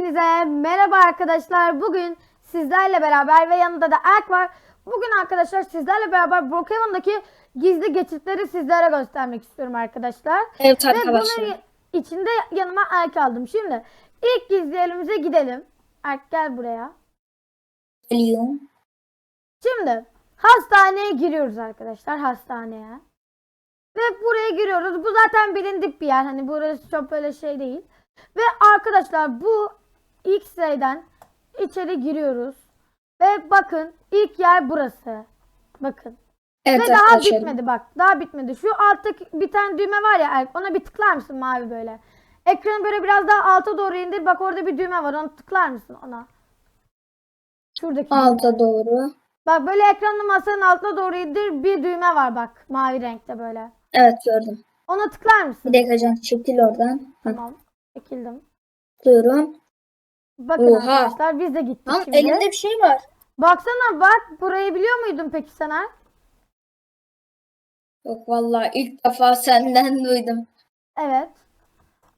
Hepinize merhaba arkadaşlar. Bugün sizlerle beraber ve yanında da Erk var. Bugün arkadaşlar sizlerle beraber Brookhaven'daki gizli geçitleri sizlere göstermek istiyorum arkadaşlar. Evet Ve arkadaşlar. bunun içinde yanıma Erk aldım. Şimdi ilk gizli yerimize gidelim. Erk gel buraya. Geliyorum. Şimdi hastaneye giriyoruz arkadaşlar hastaneye. Ve buraya giriyoruz. Bu zaten bilindik bir yer. Hani burası çok böyle şey değil. Ve arkadaşlar bu X-ray'den içeri giriyoruz. Ve bakın ilk yer burası. Bakın. Evet Ve daha arkadaşlar. bitmedi bak. Daha bitmedi. Şu alttaki bir tane düğme var ya Erk. Ona bir tıklar mısın mavi böyle? Ekranı böyle biraz daha alta doğru indir. Bak orada bir düğme var. Onu tıklar mısın ona? Şuradaki. düğme. Alta doğru. Bak böyle ekranın masanın altına doğru indir bir düğme var bak mavi renkte böyle. Evet gördüm. Ona tıklar mısın? Bir dakika can çekil oradan. Tamam. Çekildim. Tıklıyorum. Bakın Oha. arkadaşlar biz de gittik Lan şimdi. elimde bir şey var. Baksana bak burayı biliyor muydun peki sen ha? Yok vallahi ilk defa senden duydum. Evet.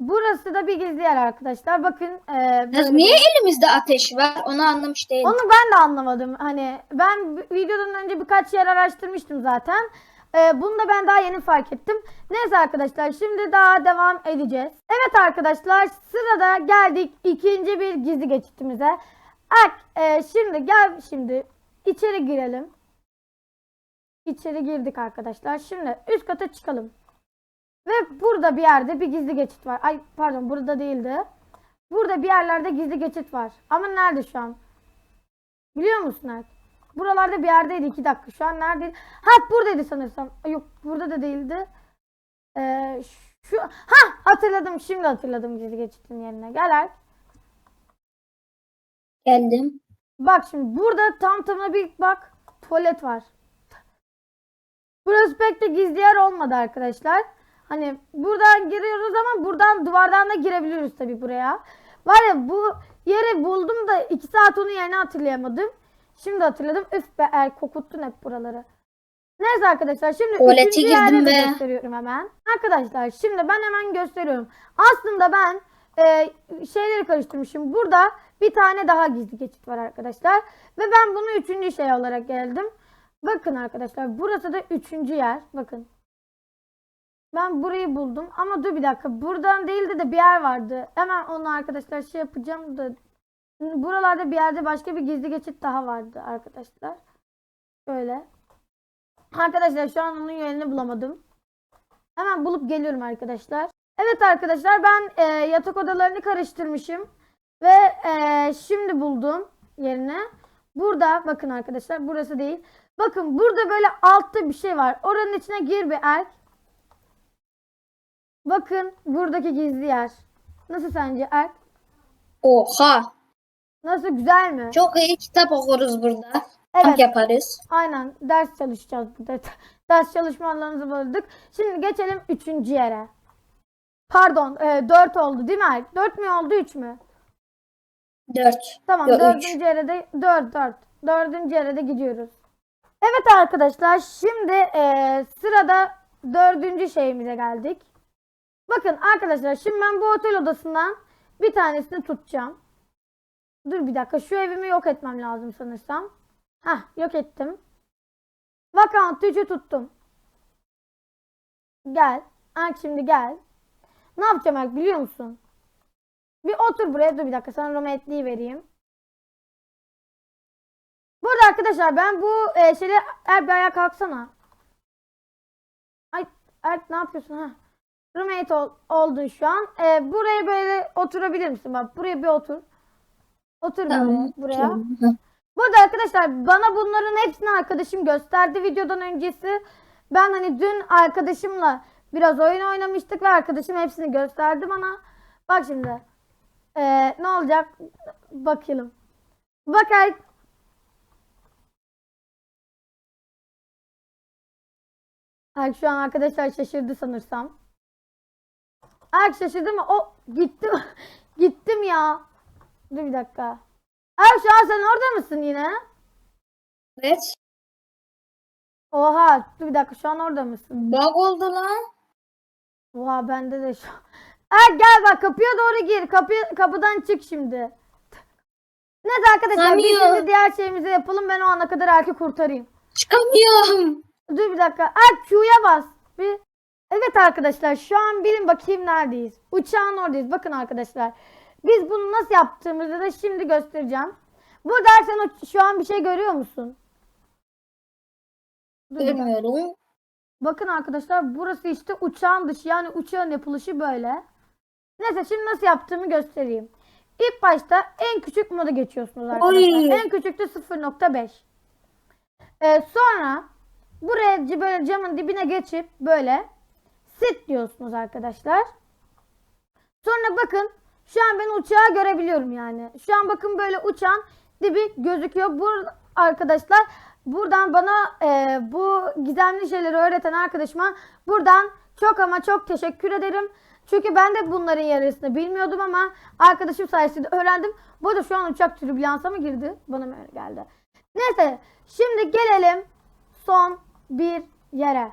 Burası da bir gizli yer arkadaşlar. Bakın. e, böyle- niye elimizde ateş var? Onu anlamış değilim. Onu ben de anlamadım. Hani ben b- videodan önce birkaç yer araştırmıştım zaten. Ee, bunu da ben daha yeni fark ettim. Neyse arkadaşlar şimdi daha devam edeceğiz. Evet arkadaşlar sırada geldik ikinci bir gizli geçitimize. Ak, e, şimdi gel şimdi içeri girelim. İçeri girdik arkadaşlar. Şimdi üst kata çıkalım. Ve burada bir yerde bir gizli geçit var. Ay pardon burada değildi. Burada bir yerlerde gizli geçit var. Ama nerede şu an? Biliyor musun Erk? Buralarda bir yerdeydi. iki dakika. Şu an neredeydi? Ha buradaydı sanırsam. Yok burada da değildi. Ee, şu ha hatırladım. Şimdi hatırladım gizli geçitin yerine. Gel Erk. Geldim. Bak şimdi burada tam tamına bir bak tuvalet var. Burası pek de gizli yer olmadı arkadaşlar. Hani buradan giriyoruz ama buradan duvardan da girebiliyoruz tabii buraya. Var ya bu yeri buldum da 2 saat onun yerini hatırlayamadım. Şimdi hatırladım. Üf be er kokuttun hep buraları. Neyse arkadaşlar şimdi Tuvalete üçüncü girdim yeri de be. gösteriyorum hemen. Arkadaşlar şimdi ben hemen gösteriyorum. Aslında ben e, şeyleri karıştırmışım. Burada bir tane daha gizli geçit var arkadaşlar. Ve ben bunu üçüncü şey olarak geldim. Bakın arkadaşlar burası da üçüncü yer. Bakın. Ben burayı buldum ama dur bir dakika. Buradan değildi de bir yer vardı. Hemen onu arkadaşlar şey yapacağım da. Buralarda bir yerde başka bir gizli geçit daha vardı arkadaşlar. Şöyle. Arkadaşlar şu an onun yerini bulamadım. Hemen bulup geliyorum arkadaşlar. Evet arkadaşlar ben e, yatak odalarını karıştırmışım. Ve e, şimdi buldum yerini. Burada bakın arkadaşlar burası değil. Bakın burada böyle altta bir şey var. Oranın içine gir bir erk. Bakın buradaki gizli yer. Nasıl sence erk? Oha. Nasıl güzel mi? Çok iyi kitap okuruz burada. Kamp Evet. yaparız. Aynen ders çalışacağız burada. ders çalışmalarımızı böldük. Şimdi geçelim üçüncü yere. Pardon e, 4 oldu değil mi? 4 mü oldu 3 mü? Dört. Tamam Yo, üç. dördüncü yere de 4 4. Dördüncü yere de gidiyoruz. Evet arkadaşlar şimdi e, sırada dördüncü şeyimize geldik. Bakın arkadaşlar şimdi ben bu otel odasından bir tanesini tutacağım. Dur bir dakika şu evimi yok etmem lazım sanırsam. Hah yok ettim. Vakant 3'ü tuttum. Gel. Erk şimdi gel. Ne yapacağım Erk biliyor musun? Bir otur buraya dur bir dakika sana rometliği vereyim. Burada arkadaşlar ben bu e, şeyle er bir ayağa kalksana. Ay Erk ne yapıyorsun ha? Roommate ol, oldun şu an. E, buraya böyle oturabilir misin? Bak buraya bir otur. Otur Tamam. buraya. Tamam. Hı. Burada arkadaşlar bana bunların hepsini arkadaşım gösterdi videodan öncesi. Ben hani dün arkadaşımla biraz oyun oynamıştık ve arkadaşım hepsini gösterdi bana. Bak şimdi. Ee, ne olacak? Bakalım. Bak er- Erk şu an arkadaşlar şaşırdı sanırsam. Erk şaşırdı mı? O gittim. Gittim ya. Dur bir dakika. Erk şu an sen orada mısın yine? Evet. Oha dur bir dakika şu an orada mısın? Bug oldu lan. Oha bende de şu Ha, gel bak kapıya doğru gir. Kapı, kapıdan çık şimdi. Neyse arkadaşlar biz Kamyon. şimdi diğer şeyimizi yapalım. Ben o ana kadar Erk'i kurtarayım. Çıkamıyorum. Dur bir dakika. Erk Q'ya bas. Bir. Evet arkadaşlar şu an bilin bakayım neredeyiz. Uçağın oradayız. Bakın arkadaşlar. Biz bunu nasıl yaptığımızı da şimdi göstereceğim. Burada sen şu an bir şey görüyor musun? Görmüyorum. Bakın arkadaşlar burası işte uçağın dışı yani uçağın yapılışı böyle. Neyse şimdi nasıl yaptığımı göstereyim. İlk başta en küçük moda geçiyorsunuz arkadaşlar. Oy. En küçük de 0.5. Ee, sonra buraya böyle camın dibine geçip böyle sit diyorsunuz arkadaşlar. Sonra bakın şu an ben uçağı görebiliyorum yani. Şu an bakın böyle uçağın dibi gözüküyor. Burada arkadaşlar buradan bana e, bu gizemli şeyleri öğreten arkadaşıma buradan çok ama çok teşekkür ederim. Çünkü ben de bunların yarısını bilmiyordum ama arkadaşım sayesinde öğrendim. Bu arada şu an uçak türbülansa mı girdi? Bana mı geldi? Neyse şimdi gelelim son bir yere.